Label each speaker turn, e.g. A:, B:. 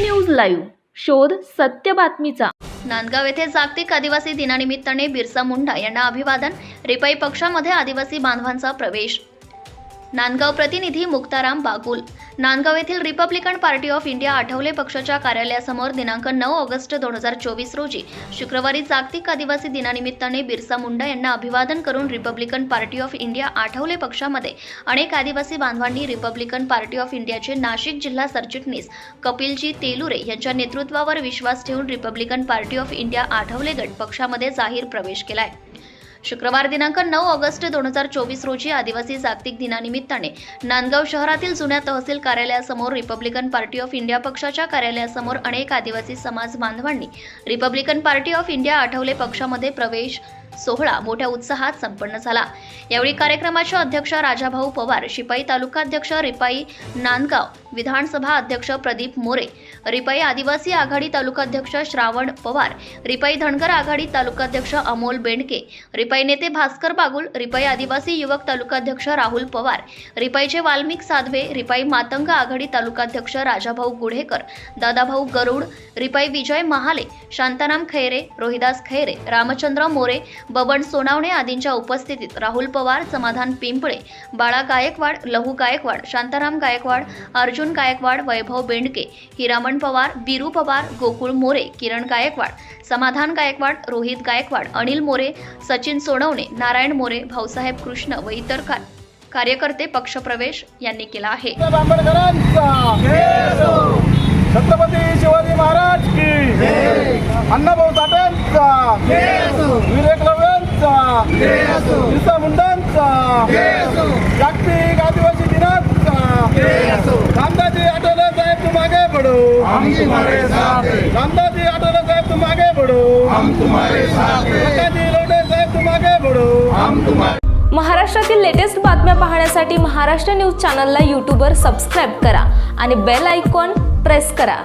A: News live शोध सत्य बातमीचा.
B: नांदगाव येथे जागतिक आदिवासी दिनानिमित्ताने बिरसा मुंडा यांना अभिवादन रिपाई पक्षामध्ये आदिवासी बांधवांचा प्रवेश. नांदगाव प्रतिनिधी मुक्ताराम बागुल नांदगाव येथील Republican party of India Athawale पक्षाच्या कार्यालयासमोर दिनांक नऊ ऑगस्ट दोन हजार चोवीस रोजी शुक्रवारी जागतिक आदिवासी दिनानिमित्ताने बिरसा मुंडा यांना अभिवादन करून Republican party of India Athawale पक्षामध्ये अनेक आदिवासी बांधवांनी रिपब्लिकन पार्टी ऑफ इंडियाचे नाशिक जिल्हा सरचिटणीस कपिलजी तेलुरे यांच्या नेतृत्वावर विश्वास ठेवून Republican party of India Athawale गट पक्षामध्ये जाहीर प्रवेश केलाय. शुक्रवार दिनांक नऊ ऑगस्ट दोन हजार चोवीस रोजी आदिवासी जागतिक दिनानिमित्ताने नांदगाव शहरातील जुन्या तहसील कार्यालयासमोर रिपब्लिकन पार्टी ऑफ इंडिया पक्षाच्या कार्यालयासमोर अनेक आदिवासी समाज बांधवांनी Republican party of India Athawale पक्षामध्ये प्रवेश सोहळा मोठ्या उत्साहात संपन्न झाला. यावेळी कार्यक्रमाचे अध्यक्ष राजाभाऊ पवार शिपाई तालुकाध्यक्ष रिपाई नांदगाव विधानसभा अध्यक्ष प्रदीप मोरे रिपाई आदिवासी आघाडी तालुकाध्यक्ष श्रावण पवार रिपाई धनगर आघाडी तालुकाध्यक्ष अमोल बेंडके रिपाई नेते भास्कर बागुल रिपाई आदिवासी युवक तालुकाध्यक्ष राहुल पवार रिपाईचे वाल्मिक साधवे रिपाई मातंग आघाडी तालुकाध्यक्ष राजाभाऊ गुढेकर दादाभाऊ गरुड रिपाई विजय महाले शांताराम खैरे रोहिदास खैरे रामचंद्र मोरे बबन सोनावणे आदींच्या उपस्थितीत राहुल पवार समाधान पिंपळे बाळा गायकवाड लहू गायकवाड शांताराम गायकवाड अर्जुन गायकवाड वैभव बेंडके हिरामण पवार बिरू पवार गोकुळ मोरे किरण गायकवाड समाधान गायकवाड रोहित गायकवाड अनिल मोरे सचिन सोनवणे नारायण मोरे भाऊसाहेब कृष्ण व इतर का- कार्यकर्ते पक्षप्रवेश यांनी केला आहे.
C: छत्रपती शिवाजी महाराज की अण्णाभाऊ एकलव्यांचा बिरसा मुंडांचा. जागतिक आदिवासी दिनाचा रामदाजी आठवले साहेब तुम आगे बढ़ो
D: हम तुम्हारे साथ हैं।
C: रामदाजी आठवले साहेब तुम आगे बढ़ो।
D: हम तुम्हारे साथ हैं।
C: काकाजी लोटे साहेब तुम आगे बढ़ो।
D: हम तुम्हारे
A: महाराष्ट्रातील लेटेस्ट बातम्या पाहण्यासाठी महाराष्ट्र न्यूज चॅनलला यूट्यूबवर सबस्क्राईब करा आणि बेल आयकॉन प्रेस करा.